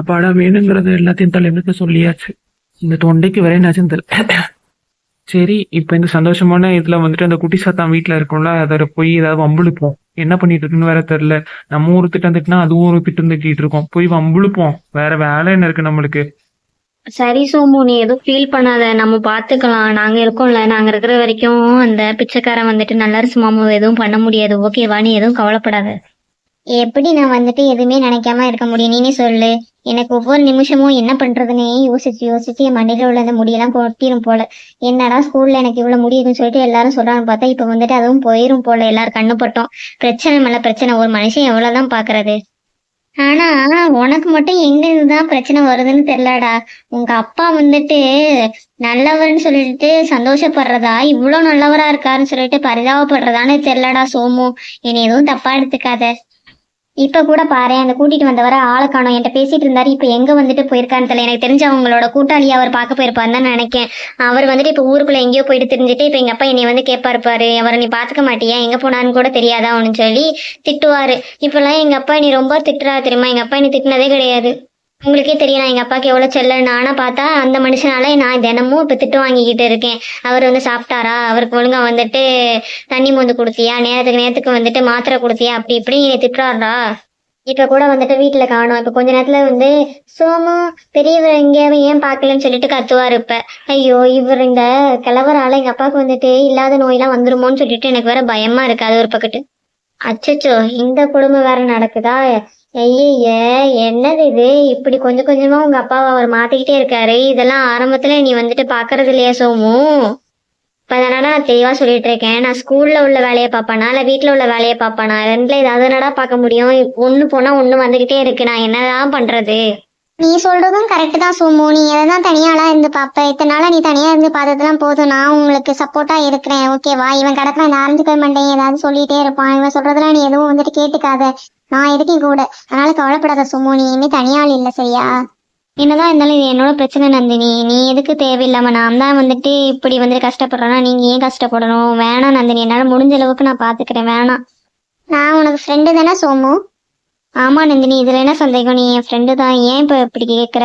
அப்பாடா வேணுங்கிறது எல்லாத்தையும் தலைவருக்கு சொல்லியாச்சு. இந்த தொண்டைக்கு என்னாச்சுன்னு தெரியல சரி இப்போ இந்த சந்தோஷமான இதுல வந்துட்டு அந்த குட்டி சாத்தான் வீட்டில் இருக்கும்ல அதை போய் ஏதாவது வம்புழுப்போம் என்ன பண்ணிட்டு இருக்குன்னு வேற தெரியல. நம்ம ஒரு திட்டம் திட்டினா அதுவும் ஒரு திட்டம் திட்டிட்டு இருக்கோம். போய் வம்புழுப்போம் வேற வேலை என்ன இருக்கு நம்மளுக்கு? சரி சோமு நீ எதுவும் ஃபீல் பண்ணாத. நம்ம பாத்துக்கலாம். நாங்க இருக்கோம்ல. நாங்க இருக்கிற வரைக்கும் அந்த பிச்சைக்காரன் வந்துட்டு நல்லரசு மாமாவை எதுவும் பண்ண முடியாது. ஓகேவா? நீ எதுவும் கவலைப்படாத. எப்படி நான் வந்துட்டு எதுவுமே நினைக்காம இருக்க முடியும்? நீனே சொல்லு. எனக்கு ஒவ்வொரு நிமிஷமும் என்ன பண்றதுன்னே யோசிச்சு யோசிச்சு என் மண்டையில உள்ள அந்த முடியெல்லாம் கொட்டிரும் போல. என்னடா ஸ்கூல்ல எனக்கு இவ்வளவு முடியுதுன்னு சொல்லிட்டு எல்லாரும் சொல்றான்னு பார்த்தா இப்ப வந்துட்டு அதுவும் போயிரும் போல. எல்லாரும் கண்ணுப்பட்டோம் பிரச்சனை மேல பிரச்சனை. ஒரு மனுஷன் எவ்வளவுதான் பாக்குறது ஆனா உனக்கு மட்டும் எங்க இருந்துதான் பிரச்சனை வருதுன்னு தெரியலடா. உங்க அப்பா வந்துட்டு நல்லவர்னு சொல்லிட்டு சந்தோஷப்படுறதா? இவ்வளவு நல்லவரா இருக்காருன்னு சொல்லிட்டு பரிதாபப்படுறதான்னு தெரியலடா சோமு. என்னை எதுவும் தப்பா எடுத்துக்காத. இப்ப கூட பாரு அந்த கூட்டிட்டு வந்தவரை ஆளை காணும். என்கிட்ட பேசிட்டு இருந்தாரு. இப்ப எங்க வந்துட்டு போயிருக்கான்னு தெரியல. எனக்கு தெரிஞ்ச அவங்களோட கூட்டாளியை அவர் பார்க்க போயிருப்பாருன்னு தான் நினைக்கேன். அவர் வந்துட்டு இப்ப ஊருக்குள்ள எங்கேயோ போயிட்டு தெரிஞ்சுட்டு இப்ப எங்க அப்பா என்னை வந்து கேட்பாரு பாரு. அவரை நீ பாத்துக்க மாட்டியா? எங்க போனான்னு கூட தெரியாதா? அவனு சொல்லி திட்டுவாரு. இப்பெல்லாம் எங்க அப்பா நீ ரொம்ப திட்டுறா தெரியுமா? எங்க அப்பா நீ திட்டினதே கிடையாது. உங்களுக்கே தெரியும் நான் எங்க அப்பாவுக்கு எவ்வளவு செல்லன்னு. ஆனா பார்த்தா அந்த மனுஷனால நான் தினமும் இப்போ திட்டு வாங்கிக்கிட்டு இருக்கேன். அவர் வந்து சாப்பிட்டாரா? அவருக்கு ஒழுங்கா வந்துட்டு தண்ணி மொந்து கொடுத்தியா? நேரத்துக்கு நேரத்துக்கு வந்துட்டு மாத்திரை கொடுத்தியா? அப்படி இப்படி திட்டுறாரா இப்போ இப்ப கூட வந்துட்டு வீட்டுல காணும். இப்ப கொஞ்ச நேரத்துல வந்து சோமு பெரியவர் எங்கேயாவது ஏன் பார்க்கலன்னு சொல்லிட்டு கத்துவாரு இப்ப. ஐயோ இவர் இந்த கிழவரால் எங்கள் அப்பாவுக்கு வந்துட்டு இல்லாத நோயெல்லாம் வந்துருமோன்னு சொல்லிட்டு எனக்கு வேற பயமா இருக்குது அது ஒரு பக்கத்து. அச்சச்சோ இந்த குடும்பம் வேற நடக்குதா? ஐய என்னது இது? இப்படி கொஞ்சம் கொஞ்சமா உங்க அப்பாவை அவர் மாத்திக்கிட்டே இருக்காரு. இதெல்லாம் ஆரம்பத்துல நீ வந்துட்டு பாக்குறது இல்லையா சோமு? இப்ப அதனால நான் தெளிவா சொல்லிட்டு இருக்கேன்? நான் ஸ்கூல்ல உள்ள வேலையை பார்ப்பேனா? இல்ல வீட்டுல உள்ள வேலையை பார்ப்பேனா? ரெண்டுல ஏதாவது என்னடா பார்க்க முடியும்? ஒண்ணு போனா ஒண்ணு வந்துகிட்டே இருக்கு. நான் என்னதான் பண்றது? நீ சொல்றதும் கரெக்ட் தான் சோமு. நீ தான் தனியாளா இருந்து பாப்ப. இத்தனை நாளா நீ தனியா இருந்து பார்த்ததுலாம் போதும். நான் உங்களுக்கு சப்போர்ட்டா இருக்கிறேன். ஓகேவா இவன் கிடக்குறான். இந்த ஆரஞ்சுக்கல் மண்டையை ஏதாவது சொல்லிட்டே இருப்பான். இவன் சொல்றதெல்லாம் நீ எதுவும் வந்துட்டு கேட்டுக்காத. நான் இருக்கேன் கூட? அதனால கவலைப்படாத சுமோ நீ இனிமே தனியாள் இல்லை சரியா? என்னதான் இருந்தாலும் இது என்னோட பிரச்சனை நந்தினி. நீ எதுக்கு தேவையில்லாம நான் தான் வந்துட்டு இப்படி வந்துட்டு கஷ்டப்படுறேன்னா நீங்க ஏன் கஷ்டப்படணும்? வேணாம் நந்தினி. என்னால முடிஞ்ச அளவுக்கு நான் பாத்துக்கிறேன். வேணாம். நான் உனக்கு ஃப்ரெண்டு தானே சோமு? ஆமா நந்தினி. இதுல என்ன சந்தேகம்? நீ என் ஃப்ரெண்டு தான். ஏன் இப்ப இப்படி கேக்குற?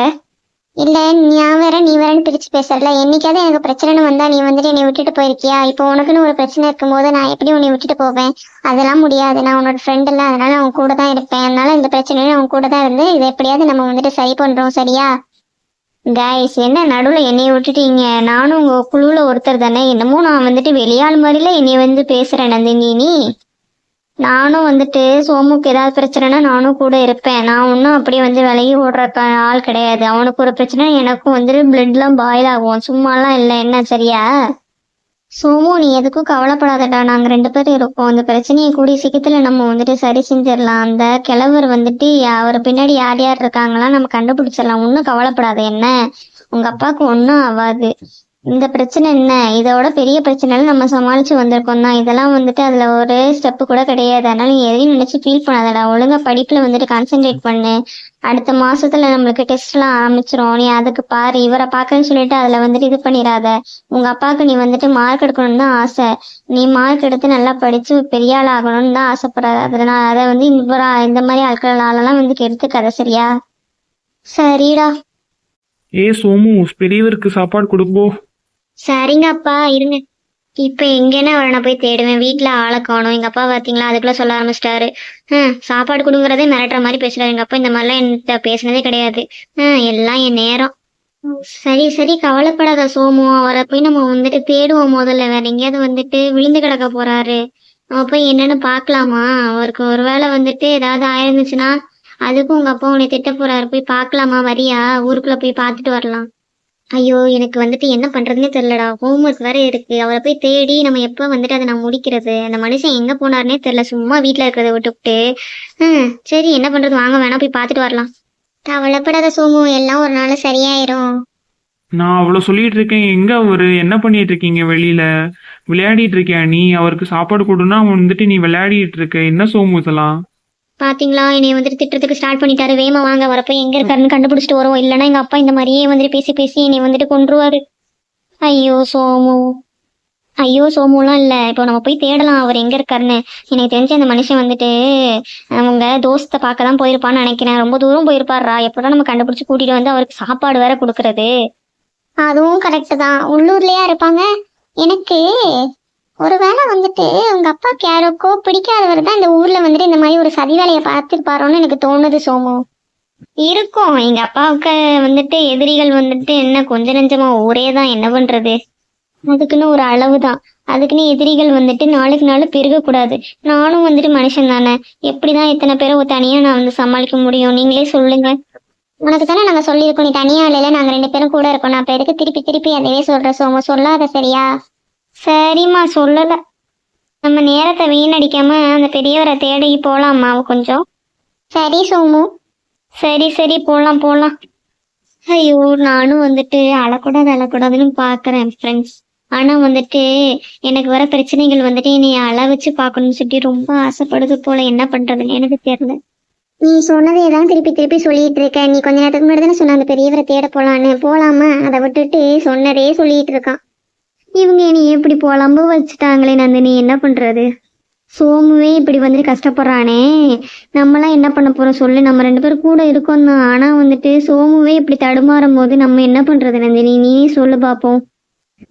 இல்ல நான் வேற நீ வேறன்னு பிரிச்சு பேசறல என்னைக்காவது எனக்கு பிரச்சனை வந்தா நீ வந்துட்டு என்னை விட்டுட்டு போயிருக்கியா? இப்போ உனக்குன்னு ஒரு பிரச்சனை இருக்கும்போது நான் எப்படி உன்னை விட்டுட்டு போவேன்? அதெல்லாம் முடியாது. நான் உன்னோட ஃப்ரெண்ட் இல்ல. அதனால அவன் உன் கூட தான் இருப்பேன். அதனால இந்த பிரச்சனையும் உன் கூட தான் இருந்து இதை எப்படியாவது நம்ம வந்துட்டு சரி பண்றோம் சரியா? கைஸ் என்ன நடுவுல என்னைய விட்டுட்டீங்க? நானும் உங்க குழுவுல ஒருத்தர் தானே. என்னமோ நான் வந்துட்டு வெளியாள் மாதிரில என்னைய வந்து பேசுறேன் நந்தினி நீ. நானும் வந்துட்டு சோமுக்கு ஏதாவது பிரச்சனைனா நானும் கூட இருப்பேன். நான் ஒன்றும் அப்படியே வந்து விலகி ஓடுறப்ப ஆள் கிடையாது. அவனுக்கு ஒரு பிரச்சனை எனக்கும் வந்துட்டு பிளட்லாம் பாயில் ஆகும். சும்மாலாம் இல்லை. என்ன சரியா? சோமு நீ எதுக்கும் கவலைப்படாதடா. நாங்க ரெண்டு பேரும் இருக்கோம். அந்த பிரச்சனையை கூடிய சீக்கிரத்தில் நம்ம வந்துட்டு சரி செஞ்சிடலாம். அந்த கிழவர் வந்துட்டு அவர் பின்னாடி யார் யார் இருக்காங்களா நம்ம கண்டுபிடிச்சிடலாம். ஒன்றும் கவலைப்படாத. என்ன? உங்க அப்பாவுக்கு ஒன்றும் ஆகாது. இந்த பிரச்சனை என்ன? இதோட பெரிய பிரச்சனை நம்ம சமாளிச்சு வந்திருக்கோம் தான். இதெல்லாம் வந்துட்டு அதுல ஒரு ஸ்டெப்பு கூட கிடையாது. அதனால நீ எதையும் நினைச்சு ஃபீல் பண்ணாதடா. ஒழுங்கா படிப்புல வந்துட்டு கான்சென்ட்ரேட் பண்ணு. அடுத்த மாசத்துல நம்மளுக்கு டெஸ்ட் எல்லாம் ஆரம்பிச்சிரும். நீ அதுக்கு பாரு. இவரை பார்க்கன்னு சொல்லிட்டு அதுல வந்துட்டு இது பண்ணிடாத உங்க அப்பாவுக்கு நீ வந்துட்டு மார்க் எடுக்கணும்னு தான் ஆசை. நீ மார்க் எடுத்து நல்லா படிச்சு பெரிய ஆள் ஆகணும்னு தான் ஆசைப்படாத. அதனால அதை வந்து இவரா இந்த மாதிரி ஆட்களாலலாம் வந்து எடுத்துக்காத சரியா? சரிடா. ஏ சோமு பெரியவருக்கு சாப்பாடு கொடுப்போம் சரிங்க அப்பா இருங்க. இப்ப எங்கேன்னா அவரை நான் போய் தேடுவேன். வீட்ல ஆளை காணும். எங்க அப்பா பாத்தீங்களா? அதுக்குள்ள சொல்ல ஆரம்பிச்சிட்டாரு. ஹம் சாப்பாடு கொடுங்கறதே மிரட்டுற மாதிரி பேசுறாரு. எங்க அப்பா இந்த மாதிரிலாம் என்கிட்ட பேசினதே கிடையாது. ஹம் எல்லாம் என் நேரம். சரி சரி கவலைப்படாத சோமு. அவரை போய் நம்ம வந்துட்டு தேடுவோம் முதல்ல. வேற எங்கேயாவது வந்துட்டு விழுந்து கிடக்க போறாரு. நம்ம போய் என்னன்னு பாக்கலாமா அவருக்கு ஒருவேளை வந்துட்டு ஏதாவது ஆயிருந்துச்சுன்னா அதுக்கும் உங்க அப்பா உன்னை திட்ட போறாரு. போய் பாக்கலாமா வரியா? ஊருக்குள்ள போய் பாத்துட்டு வரலாம். ஐயோ எனக்கு வந்துட்டு என்ன பண்றதுன்னே தெரியலடா. ஹோம்ஒர்க் வேற இருக்கு. அவரை போய் தேடி நம்ம எப்ப வந்துட்டு அதை நான் முடிக்கிறது? அந்த மனுஷன் எங்க போனாருன்னே தெரியல. சும்மா வீட்டில் இருக்கிறத விட்டுவிட்டு ஹம் சரி என்ன பண்றது? வாங்க வேணா போய் பார்த்துட்டு வரலாம். கவலைப்படாத சோமு. எல்லாம் ஒரு நாள் சரியாயிரும். நான் அவ்வளோ சொல்லிட்டு இருக்கேன். எங்க அவரு? என்ன பண்ணிட்டு இருக்கீங்க வெளியில? விளையாடிட்டு இருக்கியா நீ? அவருக்கு சாப்பாடு கொடுன்னா அவன் வந்துட்டு நீ விளையாடிட்டு இருக்க. என்ன சோமு இதெல்லாம்? பாத்தீங்களா? என்னை வந்துட்டு திட்டத்துக்கு ஸ்டார்ட் பண்ணிட்டாரு. வேமா வாங்க வரப்ப எங்க இருக்காருன்னு கண்டுபிடிச்சிட்டு வருவோம் இல்லைன்னா எங்க அப்பா இந்த மாதிரியே வந்துட்டு பேசி பேசி என்னை வந்துட்டு கொன்றுவாரு. ஐயோ சோமு. ஐயோ சோமுலாம் இல்லை. இப்போ நம்ம போய் தேடலாம். அவர் எங்கே இருக்காருன்னு. எனக்கு தெரிஞ்ச அந்த மனுஷன் வந்துட்டு அவங்க தோஸ்தை பார்க்க தான் போயிருப்பான்னு நினைக்கிறேன். ரொம்ப தூரம் போயிருப்பாரா எப்படா நம்ம கண்டுபிடிச்சி கூட்டிட்டு வந்து அவருக்கு சாப்பாடு வேற கொடுக்கறது? அதுவும் கரெக்டு தான். உள்ளூர்லயா இருப்பாங்க. எனக்கு ஒருவேளை வந்துட்டு உங்க அப்பாவுக்கு யாருக்கோ பிடிக்காதவர் தான் இந்த ஊர்ல வந்துட்டு இந்த மாதிரி ஒரு சதி வேலையை பார்த்துருப்பாரோன்னு எனக்கு தோணுது சோமு. இருக்கும். எங்க அப்பாவுக்கு வந்துட்டு எதிரிகள் வந்துட்டு என்ன கொஞ்ச நெஞ்சமா ஊரே தான் என்ன பண்றது? அதுக்குன்னு ஒரு அளவு தான். அதுக்குன்னு எதிரிகள் வந்துட்டு நாளுக்கு நாள் பெருகக்கூடாது. நானும் வந்துட்டு மனுஷன் தானே. எப்படிதான் இத்தனை பேரை தனியா நான் வந்து சமாளிக்க முடியும்? நீங்களே சொல்லுங்க. உனக்கு தானே நாங்க சொல்லியிருக்கோம். நீ தனியா இல்லைல நாங்க ரெண்டு பேரும் கூட இருக்கோம். நான் பேருக்கு திருப்பி திருப்பி அதையே சொல்ற சோமு? சொல்லாத சரியா? சரிம்மா சொல்லல. நம்ம நேரத்தை வீணடிக்காம அந்த பெரியவரை தேடி போலாமா கொஞ்சம். சரி சோமு. சரி சரி போலாம் போலாம். ஐயோ நானும் வந்துட்டு அழக்கூடாது அழக்கூடாதுன்னு பாக்குறேன் ஃப்ரெண்ட்ஸ் ஆனா வந்துட்டு எனக்கு வர பிரச்சனைகள் வந்துட்டு என்னை அழ வச்சு பார்க்கணும்னு சொல்லி ரொம்ப ஆசைப்படுது போல. என்ன பண்றதுன்னு எனக்கு தெரியல. நீ சொன்னதே தான் திருப்பி திருப்பி சொல்லிட்டு இருக்க. நீ கொஞ்ச நேரத்துக்கு முன்னாடி தானே சொன்ன அந்த பெரியவரை தேட போலான்னு. போலாமா? அதை விட்டுட்டு சொன்னதே சொல்லிட்டு இருக்கான். இவங்க என்னை எப்படி புலம்பு வச்சுட்டாங்களே நந்தினி என்ன பண்ணுறது சோமுவே இப்படி வந்துட்டு கஷ்டப்படுறானே. நம்மளாம் என்ன பண்ண போகிறோம் சொல்லு நம்ம ரெண்டு பேரும் கூட இருக்கோம் தான். ஆனால் வந்துட்டு சோமுவே இப்படி தடுமாறும் போது நம்ம என்ன பண்ணுறது நந்தினி? நீயே சொல்லு பார்ப்போம்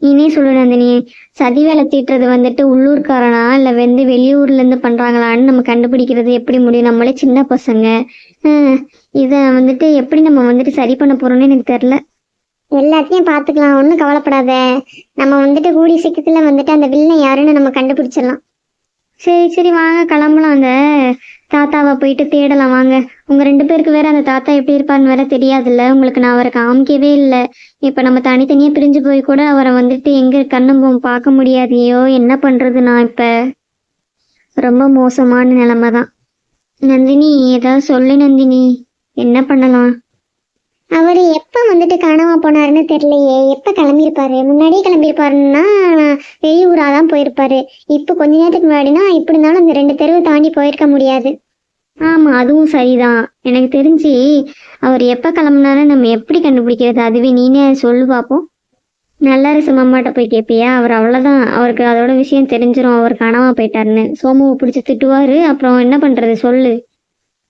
நீனே சொல்லு நந்தினி சதி வேலை தீட்டுறது வந்துட்டு உள்ளூர்காரனா? இல்லை வந்து வெளியூர்லேருந்து பண்ணுறாங்களான்னு நம்ம கண்டுபிடிக்கிறது எப்படி முடியும்? நம்மளே சின்ன பசங்க. இதை வந்துட்டு எப்படி நம்ம வந்துட்டு சரி பண்ண போகிறோன்னு எனக்கு தெரில எல்லாத்தையும் பார்த்துக்கலாம். ஒன்றும் கவலைப்படாத. நம்ம வந்துட்டு கூடிய சீக்கிரத்தில் வந்துட்டு அந்த வில்லை யாருன்னு நம்ம கண்டுபிடிச்சிடலாம். சரி சரி வாங்க கிளம்பலாம் அந்த தாத்தாவை போயிட்டு தேடலாம் வாங்க. உங்கள் ரெண்டு பேருக்கு வேற அந்த தாத்தா எப்படி இருப்பான்னு வேற தெரியாதுல்ல. உங்களுக்கு நான் அவரை காமிக்கவே இல்லை. இப்போ நம்ம தனித்தனியாக பிரிஞ்சு போய் கூட அவரை வந்துட்டு எங்கே கண்ணு பார்க்க முடியாதையோ? என்ன பண்ணுறது நான் இப்போ? ரொம்ப மோசமான நிலைமை தான் நந்தினி ஏதாவது சொல்லு நந்தினி. என்ன பண்ணலாம்? அவர் எப்போ வந்துட்டு காணாம போனாருன்னு தெரியலையே. எப்போ கிளம்பியிருப்பாரு? முன்னாடியே கிளம்பியிருப்பாருன்னா வெளியூராக தான் போயிருப்பாரு. இப்போ கொஞ்ச நேரத்துக்கு முன்னாடினா இப்படி இருந்தாலும் அந்த ரெண்டு தெருவை தாண்டி போயிருக்க முடியாது. ஆமாம் அதுவும் சரிதான். எனக்கு தெரிஞ்சு அவர் எப்போ கிளம்புனாலும் நம்ம எப்படி கண்டுபிடிக்கிறது? அதுவே நீனே சொல்லு பார்ப்போம் நல்லரசு அம்மாட்ட போய் கேட்பியா அவர் அவ்வளோதான் அவருக்கு அதோட விஷயம் தெரிஞ்சிடும் அவர் காணாம போயிட்டாருன்னு. சோமுவை பிடிச்சி திட்டுவார். அப்புறம் என்ன பண்ணுறது சொல்லு.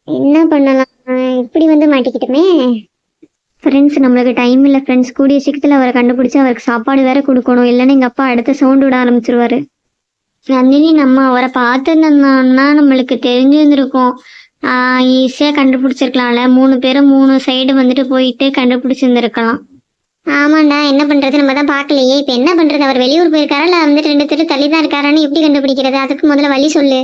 என்ன பண்ணலாம்? இப்படி வந்து மாட்டிக்கிட்டுமே? ஃப்ரெண்ட்ஸ் நம்மளுக்கு டைம் இல்லை ஃப்ரெண்ட்ஸ் கூடிய சீக்கிரத்தில் அவரை கண்டுபிடிச்சி அவருக்கு சாப்பாடு வேற கொடுக்கணும். இல்லைன்னா எங்கள் அப்பா அடுத்த சவுண்ட் விட ஆரம்பிச்சிருவாரு. நந்தினி நம்ம அவரை பார்த்துருந்தோம்னா நம்மளுக்கு தெரிஞ்சிருந்திருக்கும். ஈஸியாக கண்டுபிடிச்சிருக்கலாம்ல. மூணு பேரும் மூணு சைடு வந்துட்டு போயிட்டு கண்டுபிடிச்சிருந்துருக்கலாம். ஆமாண்டா என்ன பண்ணுறது நம்ம தான் பார்க்கலையே. இப்போ என்ன பண்ணுறது அவர் வெளியூர் போயிருக்காரா? இல்லை வந்துட்டு ரெண்டு தெரு தள்ளி தான் இருக்காரான்னு எப்படி கண்டுபிடிக்கிறது? அதுக்கு முதல்ல வழி சொல்லு.